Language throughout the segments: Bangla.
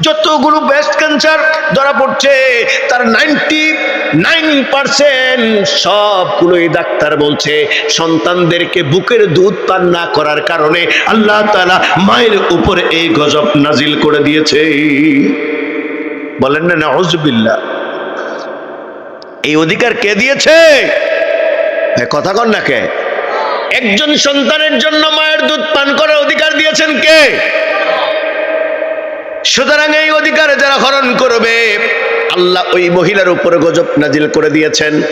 যতগুলো ব্রেস্ট ক্যান্সার ধরা পড়ছে, তার নাইনটি নাইন পার্সেন্ট সবগুলোই ডাক্তার বলছে, সন্তানদেরকে বুকের দুধ পান না করার কারণে আল্লাহ তাআলা মায়ের উপরে এই গজব নাজিল করে দিয়েছে। বলেন না, নাউজুবিল্লাহ। এই অধিকার কে দিয়েছে? কথা কন না কে? একজন সন্তানের জন্য মায়ের দুধ পান করার অধিকার দিয়েছেন কে? সুতরাং এই অধিকার যারা হরণ করবে, আল্লাহ ওই মহিলার উপরে গজব নাজিল করে দিয়েছেন।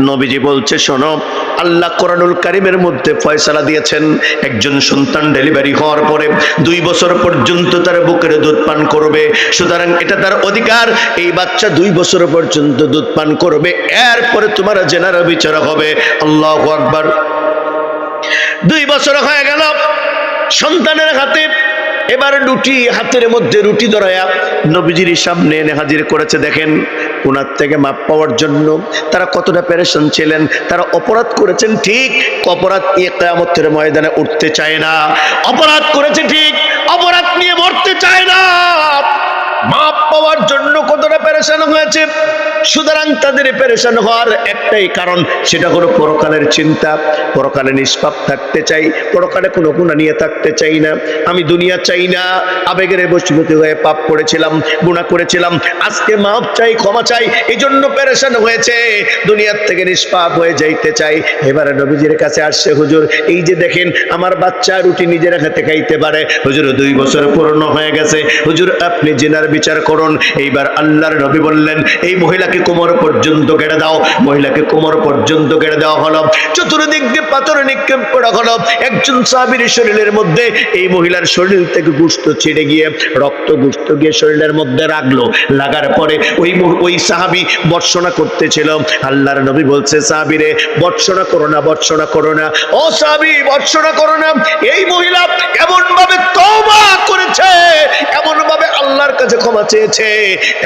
নবীজি বলছে, শোনো, আল্লাহ কোরআনুল কারিমের মধ্যে ফয়সালা দিয়েছেন। একজন সন্তান ডেলিভারি হওয়ার পরে দুই বছর পর্যন্ত তার বুকের দুধ পান করবে। সুতরাং এটা তার অধিকার, এই বাচ্চা দুই বছর পর্যন্ত দুধ পান করবে। এরপরে তোমার জেনারা বিচার হবে। আল্লাহ আকবার। দুই বছর হয়ে গেল, সন্তানের হাতে এবার রুটি, হাতের মধ্যে রুটি ধরায়া নবীজির সামনে এনে হাজির করেছে। দেখেন ওনার থেকে মাপ পাওয়ার জন্য তারা কতটা প্যারেশন ছিলেন, তারা অপরাধ করেছেন ঠিক, অপরাধ নিয়ে কেয়ামতের ময়দানে উঠতে চায় না। অপরাধ করেছে ঠিক, অপরাধ নিয়ে মরতে চায় না। মাপ পাওয়ার জন্য কতটা প্যারেশান হয়েছে? সুতরাং তাদের প্যারেশান হওয়ার একটাই কারণ, সেটা হলো পরকালের চিন্তা। পরকালে নিষ্পাপ থাকতে চাই, পরকালে কোনো গুণা নিয়ে থাকতে চাই না। আমি দুনিয়া চাই না, আবেগের বসীভূতি হয়ে পাপ করেছিলাম গুণা করেছিলাম। আজকে মাপ চাই, ক্ষমা চাই এই জন্য প্যারেশান হয়েছে। দুনিয়ার থেকে নিষ্পাপ হয়ে যাইতে চাই। এবারে নবীজির কাছে আসছে, হুজুর, এই যে দেখেন, আমার বাচ্চা রুটি নিজের হাতে খাইতে পারে। হুজুর, দুই বছর পূর্ণ হয়ে গেছে। হুজুর, আপনি জেনার করুন। এইবার আল্লাহর নবী বললেন, এই মহিলাকে কোমর পর্যন্ত কেড়ে দাও। মহিলাকে কোমর পর্যন্ত কেড়ে দেওয়া হলো। চতুর্দিক দিয়ে পাথর নিক্ষেপ করা হলো। একজন সাহাবীর শরীরের মধ্যে এই মহিলার শরীর থেকে গুস্ত ছিঁড়ে গিয়ে রক্ত গুস্ত গিয়ে শরীরের মধ্যে রাখল। লাগার পরে ওই ওই সাহাবি বর্ষণা করতেছিল। আল্লাহর নবী বলছে, সাহাবিরে বর্ষণা করো না বর্ষণা করো না। ও সাহাবি বর্ষণা করো না। এই মহিলা এমন ভাবে তওবা করেছে এমন ভাবে আল্লাহর কাছে ক্ষমা চেয়েছে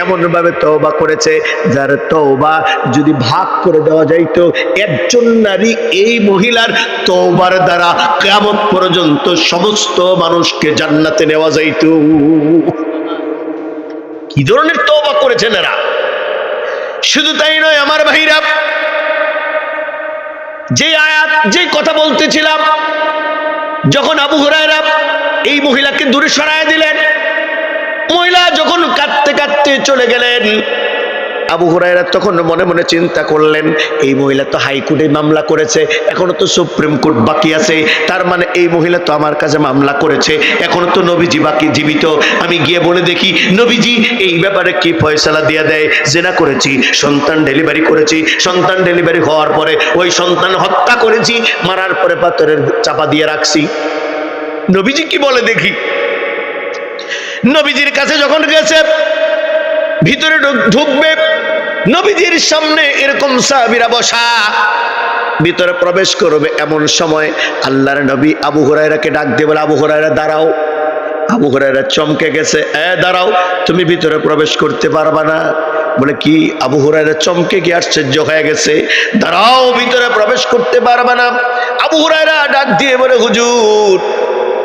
এমন ভাবে তওবা করেছে, যার তওবা যদি ভাগ করে দেওয়া যাইতো, একজন নারী এই মহিলার তওবার দ্বারা কিয়ামত পর্যন্ত সমস্ত মানুষকে জান্নাতে নেওয়া যাইতো। কি ধরনের তওবা করেছেন এরা? শুধু তাই নয়, আমার ভাইরা, যে আয়াত, যে কথা বলতেছিলাম, যখন আবু হুরায়রা এই মহিলাকে দূরে সরায় দিলেন মহিলা যখন কাঁদতে কাঁদতে চলে গেলেন, আবু হুরায়রা তখন মনে মনে চিন্তা করলেন, এই মহিলা তো হাইকোর্টে মামলা করেছে, এখনও তো সুপ্রিম কোর্ট বাকি আছে, তার মানে এই মহিলা তো আমার কাছে মামলা করেছে, এখনও তো নবীজি বাকি জীবিত। আমি গিয়ে বলে দেখি, নবীজি, এই ব্যাপারে কি ফয়সালা দিয়ে দেয়? জেনা করেছি, সন্তান ডেলিভারি করেছি, সন্তান ডেলিভারি হওয়ার পরে ওই সন্তান হত্যা করেছি, মারার পরে পাথরের চাপা দিয়ে রাখছি। নবীজি কি বলে দেখি? নবীজির কাছে যখন গেছে, ভিতরে ঢুকবে, নবীজির সামনে এরকম সাহাবিরা বসা, ভিতরে প্রবেশ করবে এমন সময় আল্লাহর নবী আবু হুরায়রাকে ডাক দিয়ে বলে, আবু হুরায়রা, দাঁড়াও। আবু হুরায়রা চমকে গেছে, এ, দাঁড়াও, তুমি ভিতরে প্রবেশ করতে পারবা না। বলে, কি? আবু হুরায়রা চমকে গিয়ে আশ্চর্য হয়ে গেছে, দাঁড়াও, ভিতরে প্রবেশ করতে পারবা না। আবু হুরায়রা ডাক দিয়ে বলে, হুজুর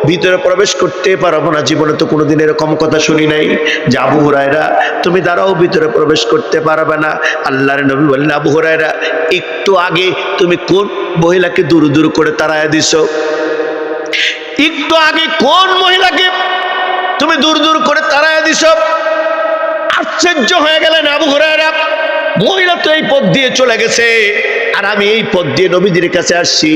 ভিতরে প্রবেশ করতে পারব না। জীবনে তো কোনোদিন এরকম কথা শুনি নাই যে আবু হুরায়রা, তুমি দাঁড়াও, ভিতরে প্রবেশ করতে পারবে না। আল্লাহর নবী বললেন, আবু হুরায়রা, একটু আগে তুমি কোন মহিলাকে দূর দূর করে তাড়ায় দিছো? একটু আগে কোন মহিলাকে তুমি দূর দূর করে তাড়ায় দিছ? আশ্চর্য হয়ে গেলেন আবু হুরায়রা, মহিলা তো এই পথ দিয়ে চলে গেছে। আর আমি এই পথ দিয়ে নবীজির কাছে আসছি।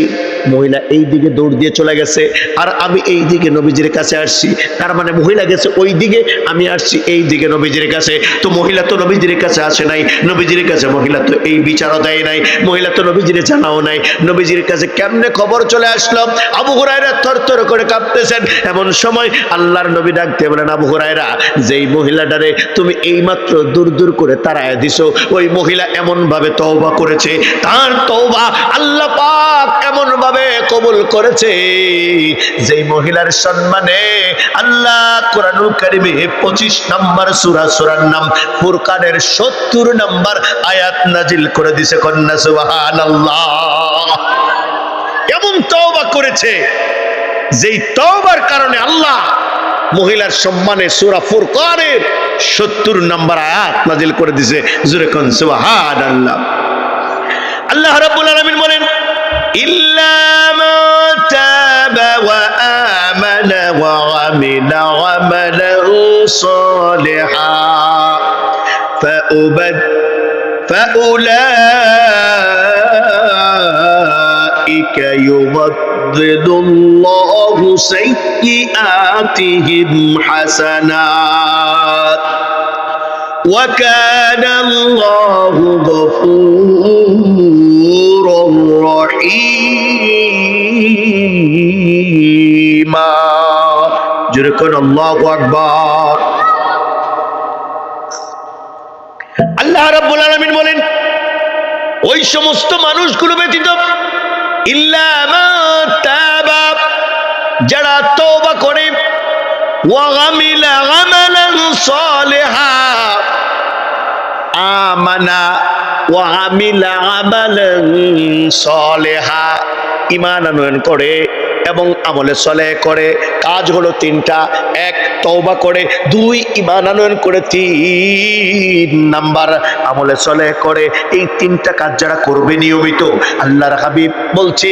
মহিলা এই দিকে দৌড় দিয়ে চলে গেছে। আর আমি এই দিকে নবীজির কাছে আসছি। তার মানে মহিলা গেছে ওই দিকে, আমি আসছি এই দিকে নবীজির কাছে। তো মহিলা তো নবীজির কাছে আসে নাই, নবীজির কাছে মহিলা তো এই বিচারও দেয় নাই, মহিলা তো নবীজির জানাও নাই। নবীজির কাছে কেমনে খবর চলে আসলো? আবু হুরায়রা থর থর করে কাঁপতেছেন। এমন সময় আল্লাহর নবী ডাকতে বলেন, আবু হুরায়রা, যেই মহিলাটারে তুমি এইমাত্র দূর দূর করে তারায় দিছো। ওই মহিলা এমন ভাবে তওবা করেছে, তার তওবা আল্লাহ পাক এমন ভাবে কবুল করেছে। যেই মহিলার সম্মানে আল্লাহ কোরআনুল কারিমে 25 নম্বর সূরা, সূরার নাম ফুরকানের 70 নম্বর আয়াত নাজিল করে দিয়েছে কন্যা, সুবহানাল্লাহ। এমন তওবা করেছে, যেই তওবার কারণে আল্লাহ মহিলার সম্মানে সুরা ফুরকানের সত্তর নম্বর আয়াত নাজিল করে দিছে। জুরে কোন সুবহান আল্লাহ রাব্বুল আলামিন বলেন ইল্লা মা তাবা ওয়া আমানা ওয়া আমিলা আমালান সালিহা فأبد فأولئك يبدل الله سيئاتهم حسنات وكان الله غفورا রহিমা। যেরকম আল্লাহ আকবার। আল্লাহ বলেন, ওই সমস্ত মানুষগুলো ব্যতীত ইল্লা যারা তওবা করে ওয়াগামিলা আমালান সালিহা। আমানা ওয়া আমিলা আমালান সালিহা। ঈমান আনয়ন করে এবং আমলে সলে করে। কাজ হলো তিনটা। এক, তওবা করে। দুই ইমান আনয়ন করে। তিন নাম্বার, আমলে সলে করে। এই তিনটা কাজ যারা করবে নিয়মিত, আল্লাহর হাবিব বলছে,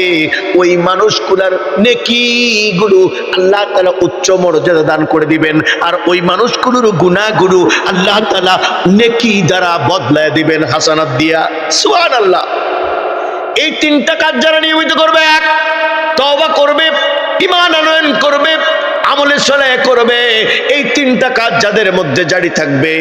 ওই মানুষগুলার নেকিগুলো আল্লাহ তালা উচ্চ মর্যাদা দান করে দিবেন। আর ওই মানুষগুলোর গুণাগুলো আল্লাহ তালা নেকি দ্বারা বদলায় দিবেন হাসানাত দিয়া। সুহান আল্লাহ এই তিনটা কাজ যারা নিয়মিত করবে, এক তওবা করবে ইমান আনয়ন করবে, আমলে সলে করবে, এই তিনটা কাজ যাদের মধ্যে জারি থাকবে,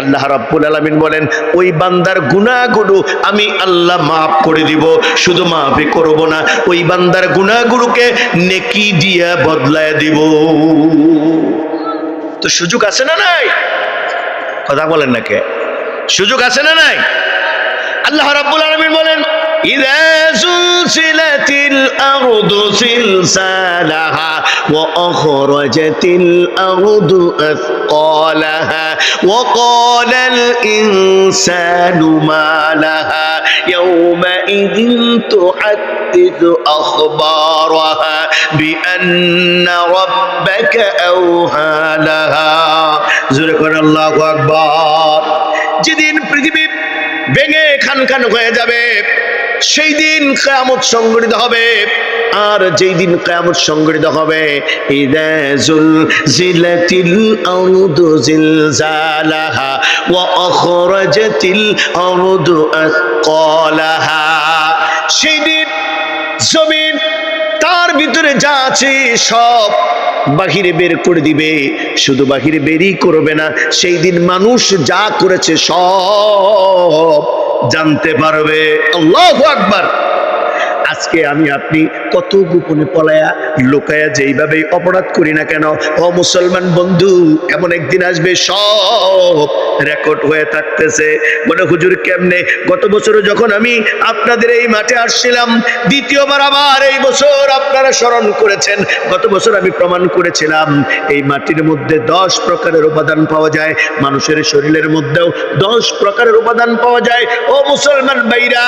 আল্লাহ রাব্বুল আলামিন বলেন, ওই বান্দার গুনাহগুলো আমি আল্লাহ মাফ করে দিব, শুধু মাফই করব না, ওই বান্দার গুনাহগুলোকে নেকি দিয়া বদলায় দিব। তো সুযোগ আছে না নাই? কথা বলেন না কে? সুযোগ আছে না নাই? আল্লাহ রাব্বুল আলামিন বলেন إذا زلزلت الأرض زلزالها وأخرجت الأرض أثقالها وقال الإنسان ما لها يومئذ تحدث أخبارها بأن ربك أوهى لها زرقنا الله أكبر যেদিন পৃথিবী ভেঙে খান খান হয়ে যাবে সেই দিন কেয়ামত সংগঠিত হবে। আর যেই দিন কেয়ামত সংগঠিত হবে সেই দিন তার ভিতরে যা আছে সব বাহিরে বের করে দিবে। শুধু বাহিরে বেরই করবে না, সেই দিন মানুষ যা করেছে সব জানতে পারবে। আল্লাহ আকবার। আজকে আমি আপনি কত গোপনে পলায়া, লোকায়া যেইভাবে অপরাধ করি না কেন, ও মুসলমান বন্ধু, এমন একদিন আসবে, সব রেকর্ড হয়ে থাকতেছে। বলে হুজুর কেমনে? গত বছরও যখন আমি আপনাদের এই মাঠে আসছিলাম, দ্বিতীয়বার আবার এই বছর আপনারা স্মরণ করেছেন। গত বছর আমি প্রমাণ করেছিলাম, এই মাটির মধ্যে দশ প্রকারের উপাদান পাওয়া যায়, মানুষের শরীরের মধ্যেও দশ প্রকারের উপাদান পাওয়া যায়। ও মুসলমান ভাইরা,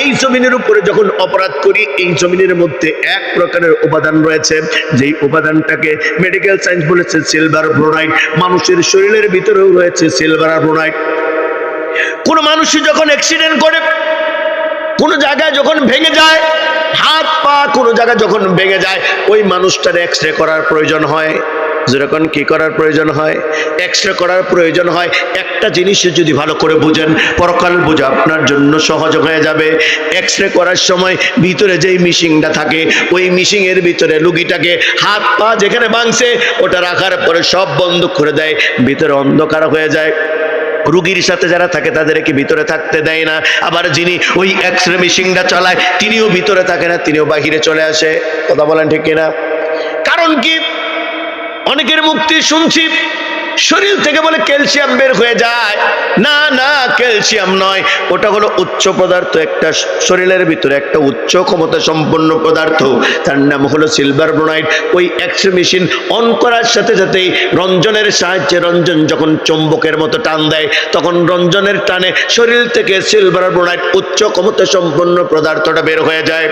এই জমিনের উপরে যখন অপরাধ করি, এই জমিনের মধ্যে এক প্রকারের উপাদান রয়েছে। যেই উপাদানটাকে মেডিকেল সায়েন্স বলেছে সিলভার ব্রোনাইট মানুষের শরীরের ভিতরেও রয়েছে সিলভার ব্রোনাইট কোন মানুষই যখন অ্যাক্সিডেন্ট করে, কোন জায়গায় যখন ভেঙে যায়, হাত পা কোনো জায়গায় যখন ভেঙে যায়, ওই মানুষটার এক্স রে করার প্রয়োজন হয়। যেরকম কি করার প্রয়োজন হয়? এক্স রে করার প্রয়োজন হয়। একটা জিনিস যদি ভালো করে বুঝেন, পরকাল বোঝা আপনার জন্য সহজ হয়ে যাবে। এক্স রে করার সময় ভিতরে যেই মিশিংটা থাকে, ওই মিশিংয়ের ভিতরে লুগিটাকে হাত পা যেখানে ভাঙছে, ওটা রাখার পরে সব বন্ধ করে দেয়, ভিতরে অন্ধকার হয়ে যায়। রুগীর সাথে যারা থাকে, তাদেরকে ভিতরে থাকতে দেয় না। আবার যিনি ওই এক্স রে মেশিনটা চালায়, তিনিও ভিতরে থাকে না, তিনিও বাহিরে চলে আসে। কথা বলেন ঠিক কিনা? কারণ কি? অনেকের মুক্তি শুনছি। শরীর থেকে বলে ক্যালসিয়াম বের হয়ে যায়। না না, ক্যালসিয়াম নয়। ওটা হলো উচ্চ পদার্থ, একটা শরীরের ভিতরে একটা উচ্চ ক্ষমতা সম্পন্ন পদার্থ। তার নাম হলো সিলভার ব্রোনাইট ওই এক্স মেশিন অন করার সাথে সাথেই রঞ্জনের সাহায্যে রঞ্জন যখন চম্বকের মতো টান দেয়, তখন রঞ্জনের টানে শরীর থেকে সিলভার ব্রোনাইট উচ্চ ক্ষমতা সম্পন্ন পদার্থটা বের হয়ে যায়।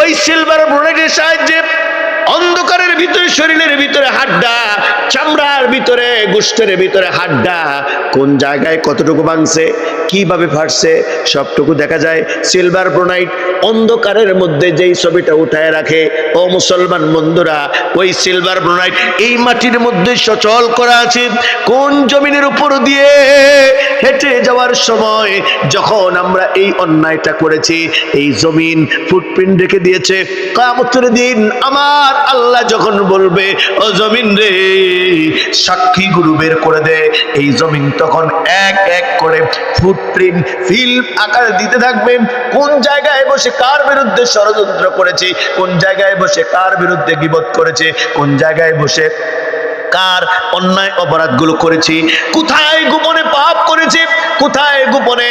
ওই সিলভার ব্রোনাইটের সাহায্যে অন্ধকারের ভিতরে, শরীরের ভিতরে হাড্ডা, চামড়ার ভিতরে, গোষ্ঠের ভিতরে হাড্ডা। কোন জায়গায় কতটুকু ভাঙছে, কীভাবে ফাটছে, সবটুকু দেখা যায়। সিলভার ব্রোনাইট অন্ধকারের মধ্যে যেই ছবিটা উঠায় রাখে, ও মুসলমান বন্ধুরা, ওই সিলভার ব্রোনাইট এই মাটির মধ্যে সচল করা আছে। কোন জমিনের উপর দিয়ে হেঁটে যাওয়ার সময় যখন আমরা এই অন্যায়টা করেছি, এই জমিন ফুটপ্রিন্ট রেখে দিয়েছে, কামতের দিন আমার আল্লাহ যখন বলবে, ও জমিন রে, সাক্ষী গুরু বের করে দে। এই জমিন তখন এক এক করে ফুটপ্রিন্ট ফিল্ম আকার দিতে থাকবে। কোন জায়গায় বসে কার বিরুদ্ধে ষড়যন্ত্র করেছে, কোন জায়গায় বসে কার বিরুদ্ধে গিবত করেছে, কোন জায়গায় বসে কার অন্যায় অপরাধগুলো করেছি? কোথায় গোপনে পাপ করেছি? কোথায় গোপনে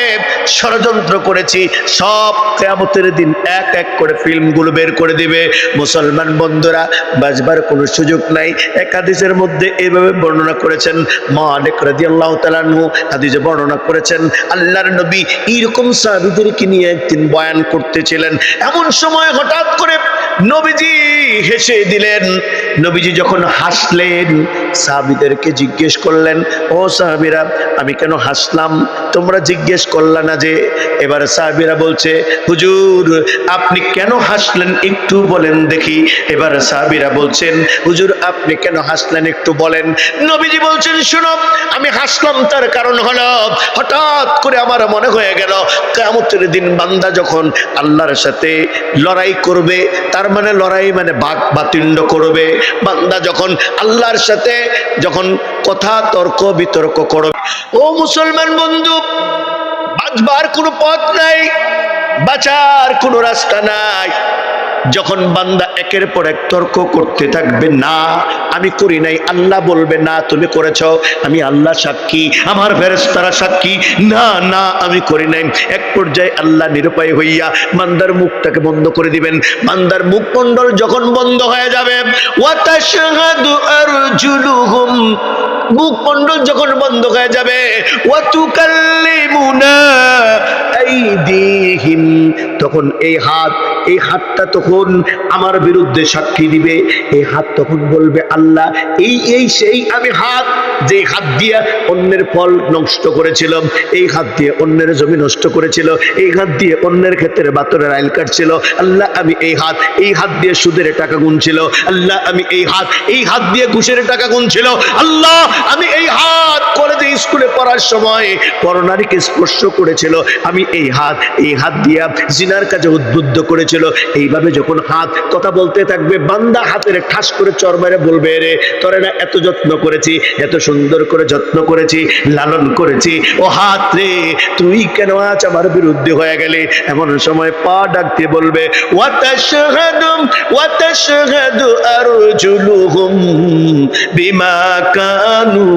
ষড়যন্ত্র করেছি? সব কেয়ামতের দিন এক এক করে ফিল্মগুলো বের করে দিবে। মুসলমান বন্ধুরা বাজবার কোনো সুযোগ নাই। এক হাদিসের মধ্যে এইভাবে বর্ণনা করেছেন মা আলেক রাদি আল্লাহ তালানহু হাদিসে বর্ণনা করেছেন, আল্লাহর নবী এইরকম সাহাবিদেরকে নিয়ে একদিন বয়ান করতেছিলেন। এমন সময় হঠাৎ করে নবীজি হেসে দিলেন। নবীজি যখন হাসলেন সাহাবিদেরকে জিজ্ঞেস করলেন, ও সাহাবিরা, আমি কেন হাসলাম? তোমরা জিজ্ঞেস করলা না যে এবার সাহাবিরা বলছে, হুজুর, আপনি কেন হাসলেন একটু বলেন দেখি। এবার সাহাবিরা বলছেন, হুজুর, আপনি কেন হাসলেন একটু বলেন। নবীজি বলছেন, শুনো, আমি হাসলাম, তার কারণ হলো হঠাৎ করে আমার মনে হয়ে গেল কেমতের দিন বান্দা যখন আল্লাহর সাথে লড়াই করবে, তার মানে লড়াই মানে বাক বাতিণ্ড করবে। বান্দা যখন আল্লাহর সাথে যখন কথা, তর্ক, বিতর্ক করবে ও মুসলমান বন্ধু, বাঁচবার কোনো পথ নাই, বাঁচার কোনো রাস্তা নাই। যখন বান্দা একের পর এক তর্ক করতে থাকবে, না, আমি করি নাই। আল্লাহ বলবে, না, তুমি করেছ। আমি আল্লাহ সাক্ষী, আমার ফেরেস্তারা সাক্ষী, না না, আমি করি নাই। এক পর্যায়ে আল্লাহ নিরুপায় হইয়া বান্দার মুখটাকে বন্ধ করে দিবেন। বান্দার মুখ মণ্ডল যখন বন্ধ হয়ে যাবে, ওয়াতাশহাদু আরজুলুহুম। মুখ মণ্ডল যখন বন্ধ হয়ে যাবে আইদিহিম। তখন এই হাত, এই হাতটা তখন আমার বিরুদ্ধে সাক্ষী দিবে। এই হাত তখন বলবে, আল্লাহ, এই এই সেই আমি হাত যে হাত দিয়ে অন্যের ফল নষ্ট করেছিল এই হাত দিয়ে অন্যের জমি নষ্ট করেছিল, এই হাত দিয়ে অন্যের ক্ষেত্রে বাতরের আইল কাটছিল। আল্লাহ, আমি এই হাত এই হাত দিয়ে সুদের টাকা গুনছিল। আল্লাহ, আমি এই হাত এই হাত দিয়ে ঘুষের টাকা গুনছিল। আল্লাহ, আমি এই হাত কলেজে স্কুলে পড়ার সময় করোনারিকে স্পর্শ করেছিল। আমি এই হাত, এই হাত দিয়া জিনার কাজে উদ্বুদ্ধ করেছিল। এইভাবে যখন হাত কথা বলতে থাকবে, বান্দা হাতের ঠাস করে চর মেরে বলবে রে তোরে না এত যত্ন করেছি, এত সুন্দর করে যত্ন করেছি, লালন করেছি। ও হাত রে, তুই কেন আজ আমার বিরুদ্ধে হয়ে গেলে? এমন সময় পা ডাকতে বলবে, ওয়াতাশহাদু ওয়াতাশহাদু আরজুলুহুম বিমা কানু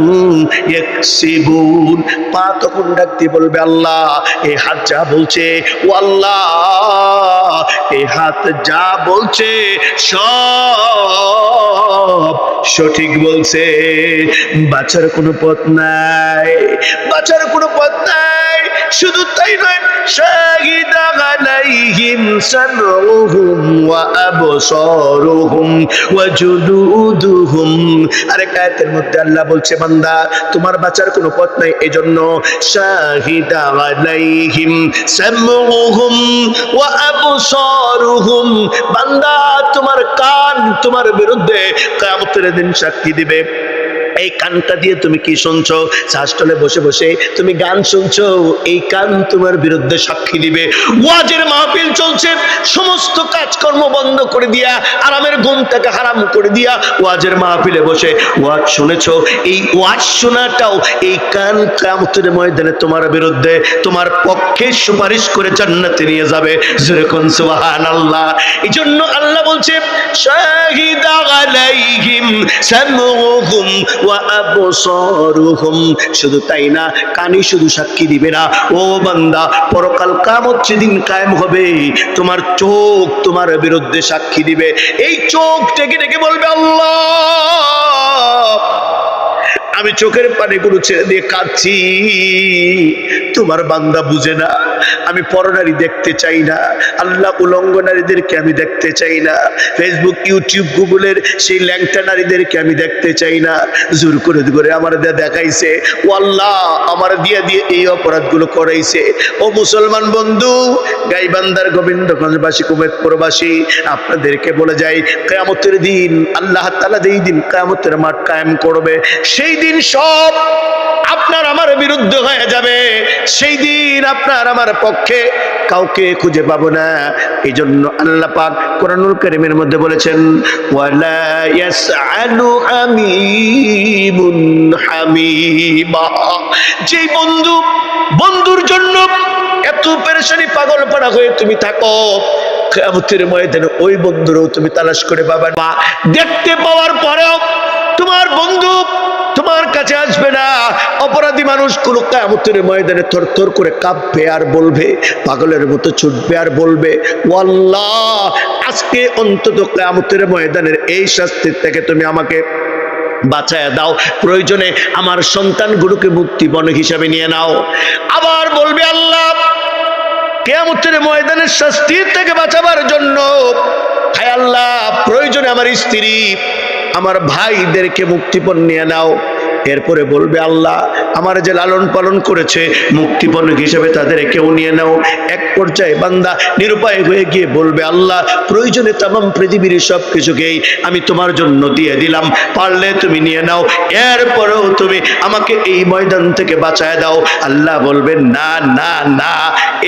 ইয়াকসিবুন। পা তখন ডাকতে বলবে, আল্লাহ এই হাত যা বলছে ও আল্লাহ হাত যা বলছে, সব সঠিক বলছে। বাচ্চার কোনো পথ নাই বাচ্চার কোনো পথ নাই। শুধু তাই নয় আল্লাহ বলছে, বান্দা, তোমার বাঁচার কোনো পথ নাই, এজন্য ওয়া বান্দা, তোমার কান তোমার বিরুদ্ধে কিয়ামতের দিন সাক্ষী দিবে। এই কানটা দিয়ে তুমি কি শুনছো? শাসটলে বসে বসে তুমি গান শুনছো? এই কান তোমার বিরুদ্ধে সাক্ষী দিবে। ওয়াজের মাহফিল চলছে। সমস্ত কাজকর্ম বন্ধ করে দিয়া, আরামের ঘুমটাকে হারাম করে দিয়া ওয়াজের মাহফিলে বসে। ওয়াজ শুনেছো? এই ওয়াজ শোনাটাও এই কান কামতের ময়দানে তোমার বিরুদ্ধে, তোমার পক্ষে সুপারিশ করে জান্নাতে নিয়ে যাবে। যেরকম সুবহানাল্লাহ। এই জন্য আল্লাহ বলছে আলাইহিম সামউহুম ওয়া আবসারুহুম শুধু তাই না কানে শুধু সাক্ষী দিবে না। ও বান্দা, পরকাল কামত যেদিন কায়েম হবে, তোমার চোখ তোমার বিরুদ্ধে সাক্ষী দিবে। এই চোখ ডেকে ডেকে বলবে, আল্লাহ আমি চোখের পানিগুলো ছেড়ে দিয়ে কাঁদছি। তোমার বান্দা বুঝে না, আমি পরনারী দেখতে চাই না, আল্লাহ উলঙ্গ নারীদেরকে আমি দেখতে চাই না ফেসবুক ইউটিউব গুগলের সেই ল্যাংটা নারীদেরকে আমি দেখতে চাই না। জোর করে করে আমার দিয়ে দেখাইছে, ও আল্লাহ আমার দিয়ে দিয়ে এই অপরাধগুলো করাইছে। ও মুসলমান বন্ধু গাইবান্দার গোবিন্দগঞ্জবাসী, কুমেদপুরবাসী, আপনাদেরকে বলে যাই, কেয়ামতের দিন, আল্লাহ তালা দিন কেয়ামতের মাঠ কায়েম করবে, সেই দিন সব আপনার আমার বিরুদ্ধে হয়ে যাবে সেই দিন আপনার আমার পক্ষে কাউকে খুঁজে পাবো না। এই জন্য আল্লাহ পাক কোরআনুল করিমের মধ্যে বলেছেন যেই বন্ধু, বন্ধুর জন্য এত পেরেশানি পাগল পাড়া হয়ে তুমি থাকো, কেয়ামতের ময়দানে ওই বন্ধুরও তুমি তালাশ করে পাবে দেখতে পাওয়ার পরেও তোমার বন্ধু তোমার কাছে আসবে না। অপরাধী মানুষ কোন কায়ামতের ময়দানে থর থর করে কাঁপবে আর বলবে, পাগলের মতো ছুটবে আর বলবে, ওয়াল্লাহ, আজকে অন্তত কায়ামতের ময়দানের এই শাস্তির থেকে তুমি আমাকে বাঁচায় দাও। প্রয়োজনে আমার সন্তানগুলোকে মুক্তিপণ হিসাবে নিয়ে নাও। আবার বলবে, আল্লাহ, কেয়ামতের ময়দানের শাস্তির থেকে বাঁচাবার জন্য, হায় আল্লাহ, প্রয়োজনে আমার স্ত্রী আমার ভাইদেরকে মুক্তিপণ নিয়ে নাও। এরপরে বলবে আল্লাহ, আমার যে লালন পালন করেছে মুক্তিপণ হিসেবে তাদের কেউ নিয়ে নাও। এক পর্যায়ে বান্দা নিরুপায় হয়ে গিয়ে বলবে, আল্লাহ, প্রয়োজনে তাম পৃথিবীর সব কিছুকেই আমি তোমার জন্য দিয়ে দিলাম। পারলে তুমি নিয়ে নাও, এরপরেও তুমি আমাকে এই ময়দান থেকে বাঁচায় দাও। আল্লাহ বলবেন, না না না।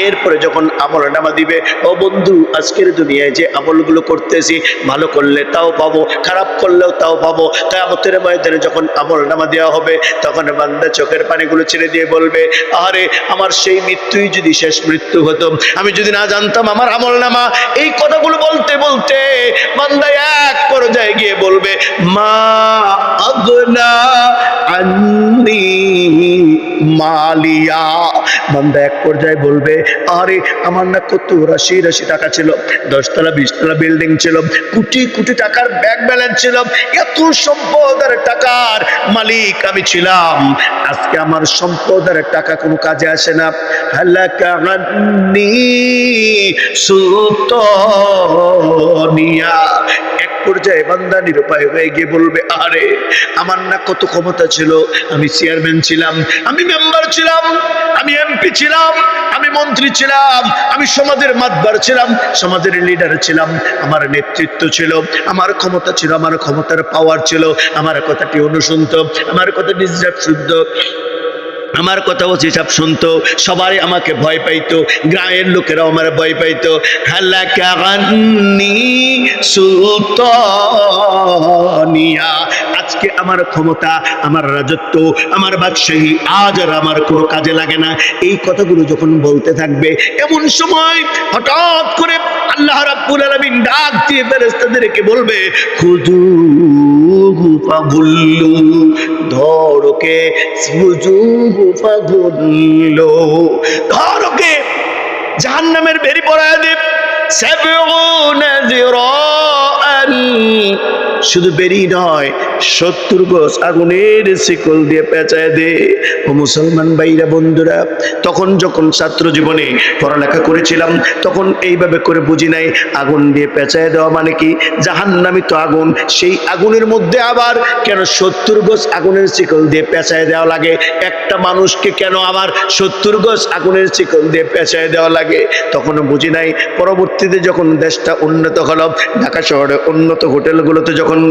এরপরে যখন আমল নামা দিবে, ও বন্ধু, আজকের দুনিয়ায় যে আমলগুলো করতেছি, ভালো করলে তাও পাবো, খারাপ করলেও তাও পাবো। কায়ামতের ময়দানে যখন আমল নামা দেওয়া হবে, তখন বান্দা চোখের পানিগুলো ছেড়ে দিয়ে বলবে আরে আমার সেই মৃত্যুই যদি শেষ মৃত্যু হতো, আমি যদি না জানতাম আমার আমল নামা। এই কথাগুলো বলতে বলতে বান্দা এক পর্যায়ে গিয়ে বলবে, মা আগনা আন্নি মালিয়া। বান্দা এক পর্যায়ে বলবে, আরে আমার না কত রাশি রাশি টাকা ছিল। দশতলা, বিশতলা বিল্ডিং ছিল, কোটি কোটি টাকার ব্যাংক ব্যালেন্স ছিল, এত সম্পদ আর টাকার মালিক আমি ছিলাম। আজকে আমার সম্পদ আর টাকা কোনো কাজে আসে না। হালাকা আন্নি সুলতানিয়া। এক পর্যায়ে বান্দা নিরুপায় হয়ে গিয়ে বলবে, আরে আমার না কত ক্ষমতা ছিল আমি চেয়ারম্যান ছিলাম, আমি মেম্বার ছিলাম, আমি এমপি ছিলাম, আমি মন্ত্রী ছিলাম, আমি সমাজের মাতবার ছিলাম, সমাজের লিডার ছিলাম, আমার নেতৃত্ব ছিল, আমার ক্ষমতা ছিল, আমার ক্ষমতার পাওয়ার ছিল, আমার কথাটি অনুসন্ত, আমার কথা নিজাব শুদ্ধ। আমার কথা বলছি, সব শুনতো, সবারই আমাকে ভয় পাইতো, গ্রামের লোকেরাও আমার ভয় পাইতো। সুলতানিয়া, আজকে আমার ক্ষমতা, আমার রাজত্ব, আমার বাদশাহী, আজ আর আমার কোনো কাজে লাগে না। এই কথাগুলো যখন বলতে থাকবে, এমন সময় হঠাৎ করে আল্লাহ রাব্বুল আলামিন ডাক দিয়ে ফেরেশতাদেরকে বলবে খুদুহু ফাগুল্লু ধরকে ফুজুহু ফাগুল্লু ধরকে জাহান্নামের বেরি পড়ায় দেব যিরাআন শুধু বেরি নয়, সত্তর গোস আগুনের শিকল দিয়ে পেঁচায় দে। ও মুসলমান ভাইরা, বন্ধুরা, তখন যখন ছাত্র জীবনে পড়ালেখা করেছিলাম, তখন এইভাবে করে বুঝি নাই, আগুন দিয়ে পেঁচায় দেওয়া মানে কি? জাহান্নামি তো আগুন, সেই আগুনের মধ্যে আবার কেন সত্তর গোস আগুনের শিকল দিয়ে পেঁচায় দেওয়া লাগে? একটা মানুষকে কেন আবার সত্তর গোস আগুনের শিকল দিয়ে পেঁচায় দেওয়া লাগে? তখনও বুঝি নাই, পরবর্তীতে যখন দেশটা উন্নত হলো, ঢাকা শহরে উন্নত হোটেলগুলোতে যখন যখন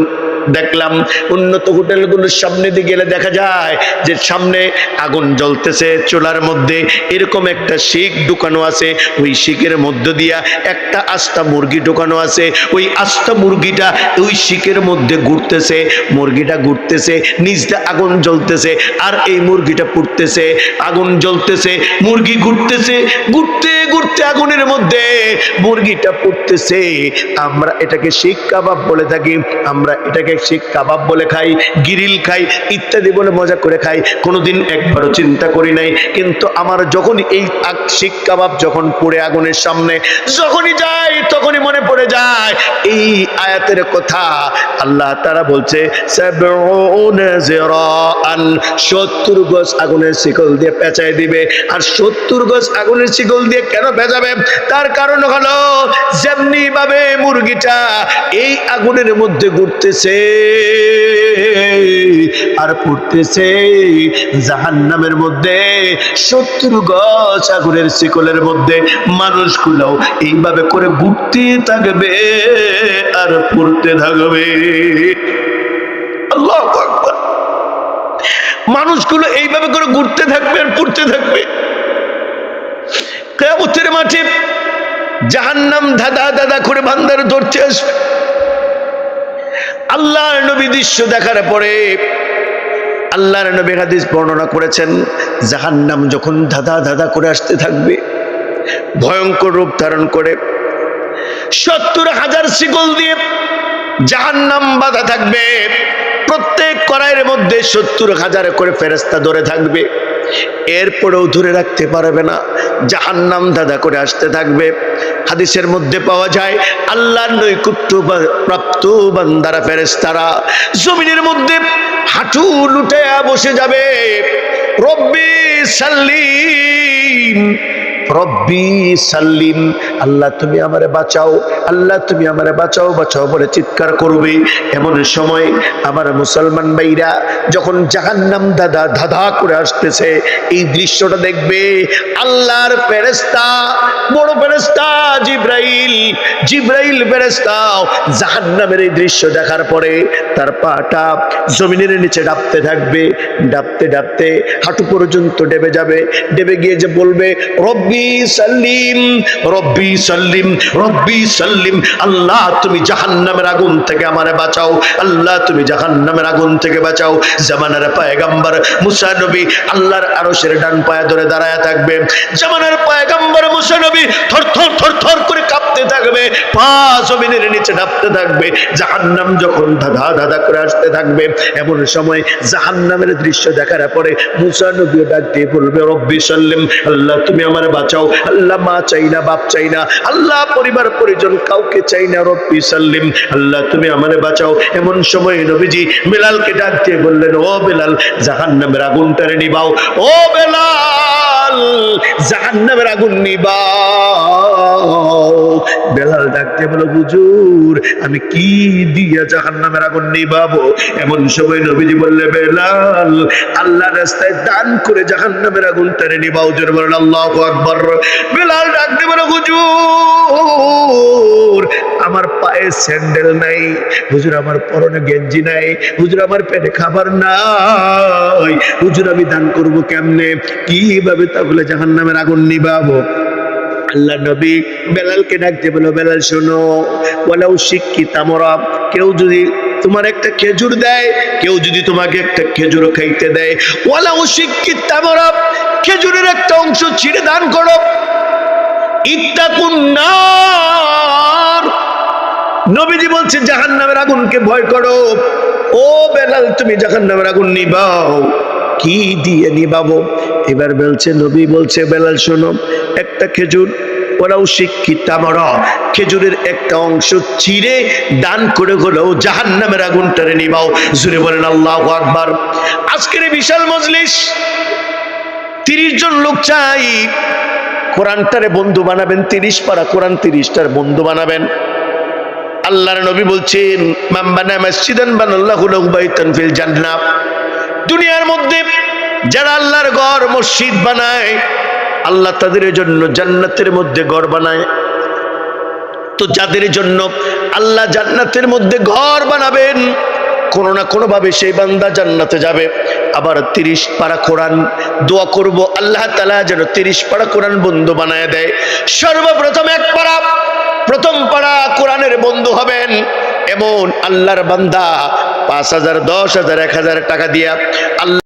দেখলাম উন্নত হোটেলগুলোর সামনে দিয়ে গেলে দেখা যায় যে সামনে আগুন জ্বলতেছে, চুলার মধ্যে এরকম একটা শিখ ঢুকানো আছে। ওই শিখের মধ্য দিয়া একটা আস্তা মুরগি ঢুকানো আছে। ওই আস্তা মুরগিটা ওই শিখের মধ্যে ঘুরতেছে, মুরগিটা ঘুরতেছে, নিজটা আগুন জ্বলতেছে আর এই মুরগিটা পুড়তেছে, আগুন জ্বলতেছে, মুরগি ঘুরতেছে, ঘুরতে ঘুরতে আগুনের মধ্যে মুরগিটা পুড়তেছে। আমরা এটাকে শিখ কাবাব বলে থাকি, আমরা এটাকে শিক কাবাব বলে খাই, গিরিল খাই, ইত্যাদি বলে মজা করে খাই, কোনোদিন একবারও চিন্তা করি নাই। কিন্তু আমার যখন এই শিক কাবাব যখন পড়ে আগুনের সামনে, যখনই যাই, তখনই মনে পড়ে যায়, এই আয়াতের কথা আল্লাহ তারা বলছে সত্তর গজ আগুনের শিকল দিয়ে পেঁচাই দিবে। আর সত্তর গজ আগুনের শিকল দিয়ে কেন পেঁচাবে? তার কারণ হলো যেমনি ভাবে মুরগিটা এই আগুনের মধ্যে ঘুরতেছে আর পড়তেছে জাহান্নামের মধ্যে, সত্তর গজ আগুনের শিকলের মধ্যে মানুষগুলো এইভাবে করে ঘুরতে থাকবে আর পড়তে থাকবে। মানুষগুলো এইভাবে করে ঘুরতে থাকবে আর পড়তে থাকবে। কেয়ামতের মাঠে জাহান্নাম ধাঁধা দাদা করে বান্দার ধরতে আসবে। আল্লাহর নবী দৃশ্য দেখার পরে আল্লাহর নবী হাদিস বর্ণনা করেছেন, জাহান্নাম যখন ধাঁধা ধাঁধা করে আসতে থাকবে, ভয়ঙ্কর রূপ ধারণ করে, সত্তর হাজার শিকল দিয়ে জাহান্নাম বাধা থাকবে, প্রত্যেক কড়াইয়ের মধ্যে সত্তর হাজার করে ফেরেস্তা ধরে থাকবে। এরপরেও ধরে রাখতে পারবে না। জাহান্নাম দাদা করে আসতে থাকবে। হাদিসের মধ্যে পাওয়া যায় আল্লাহ নৈকুত্য প্রাপ্ত বান্দারা ফেরেস্তারা জমিনের মধ্যে হাঁটু লুটায়া বসে যাবে। রব্বি সাল্লিম। রব্বি সাল্লিম, আল্লাহ তুমি আমারে বাঁচাও, আল্লাহ তুমি আমারে বাঁচাও বাঁচাও বলে চিৎকার করবে। এমন সময় আমার মুসলমান ভাইরা যখন জাহান্নাম দাদা করে আসতেছে, এই দৃশ্যটা দেখবে। আল্লাহর ফেরেস্তা বড় ফেরেস্তা জিব্রাইল জিব্রাইল ফেরেস্তাও জাহান্নামের এই দৃশ্য দেখার পরে তার পাটা জমিনের নিচে ডাবতে থাকবে। ডাবতে ডাবতে হাঁটু পর্যন্ত ডেবে যাবে। ডেবে গিয়ে যে বলবে, রব্বি আল্লাহ, তুমি জাহান্নামের আগুন থেকে আমারে বাঁচাও। আল্লাহ, তুমি জাহান্নামের আগুন থেকে বাঁচাও। জামানার পায়গাম্বার ডান পায়ে ধরে দাঁড়ায় থাকবে। জামানার পায়গাম্বার থর থর থর থর করে কাঁপতে থাকবে। পা জমিনের নিচে ডাবতে থাকবে। জাহান্নাম যখন ধাঁধা ধাঁধা করে আসতে থাকবে, এমন সময় জাহান্নামের দৃশ্য দেখার পরে মুসা নবী ডাক দিয়ে বলবে, রব্বি সাল্লিম, আল্লাহ, তুমি আমার বাঁচাও। আল্লাহ মা চাই না, বাপ চাই না। আল্লাহ পরিবার পরিজন কাউকে চাই না, রব্বি সাল্লিম। আল্লাহ, তুমি আমারে বাঁচাও। এমন সময় নবীজি বেলালকে ডাক দিয়ে বললেন, ও বেলাল, জাহান্নামের আগুনটারে নিবাও। ও বেলাল! জাহান্নামের আগুন নিবাও। বেলাল ডাক দিয়ে বলো, হুজুর, আমি কি দিয়া জাহান্নামের আগুন নিবাবো? এমন সময় নবীজি বললে, বেলাল, আল্লাহ রাস্তায় দান করে জাহান্নামের আগুন টেনে নিবাও। জোর বলেন, আল্লাহ আকবর। বেলাল ডাক দিয়ে বলো, হুজুর, আমার পায়ে স্যান্ডেল নাই। হুজুর, আমার পরনে গেঞ্জি নাই। হুজুর, আমার পেটে খাবার নাই। হুজুর, আমি দান করব কেমনে? কীভাবে? তাহলে জাহান নামের আগুন নিবাবো আল্লাহ নবী বেলালকে ডাকতে বলো বেলাল, শোনো, ওয়ালাউ শিক্ষিত আমরা কেউ যদি তোমার একটা খেজুর দেয়, কেউ যদি তোমাকে একটা খেজুর খাইতে দেয়, ওয়ালাউ শিক্ষিত আমরা খেজুরের একটা অংশ ছিঁড়ে দান করো। ইত্তাকুন নার। নবীজি বলছে, জাহান্নামের আগুনকে ভয় করো। ও বেলাল, তুমি জাহান্নামের আগুন নিবাও কি দিয়ে নিবাবো? এবার বলছে, নবী বলছে, বেলাল, শোনো, একটা খেজুর, ওরাও শিক্ষিত, আমরা খেজুরের একটা অংশ চিরে দান করে হলেও জাহান্নামের আগুনটারে নিবাও। জুড়ে বলেন, আল্লাহ আকবার। আজকের বিশাল মজলিস, তিরিশ জন লোক চাই, কোরআনটারে বন্ধু বানাবেন, তিরিশ পারা কোরআন তিরিশটার বন্ধু বানাবেন। আল্লাহর নবী বলছেন মাম্বানা মসজিদান বানাল্লাহু লাহু বাইতান ফিল জান্নাহ। দুনিয়ার মধ্যে যারা আল্লাহর ঘর, মসজিদ বানায়, আল্লাহ তাদের জন্য জান্নাতের মধ্যে ঘর বানায়। তো যাদের জন্য আল্লাহ জান্নাতের মধ্যে ঘর বানাবেন, কোনো না কোনো ভাবে সেই বান্দা জান্নাতে যাবে। আবার তিরিশ পারা কোরআন দোয়া করব, আল্লাহ তালা যেন তিরিশ পারা কোরআন বন্ধু বানায় দেয়। সর্বপ্রথম এক পারা, প্রথম পাড়া কোরআনের বন্ধু হবেন এমন আল্লাহর বান্দা পাঁচ হাজার দশ হাজার এক হাজার টাকা দিয়া আল্লাহ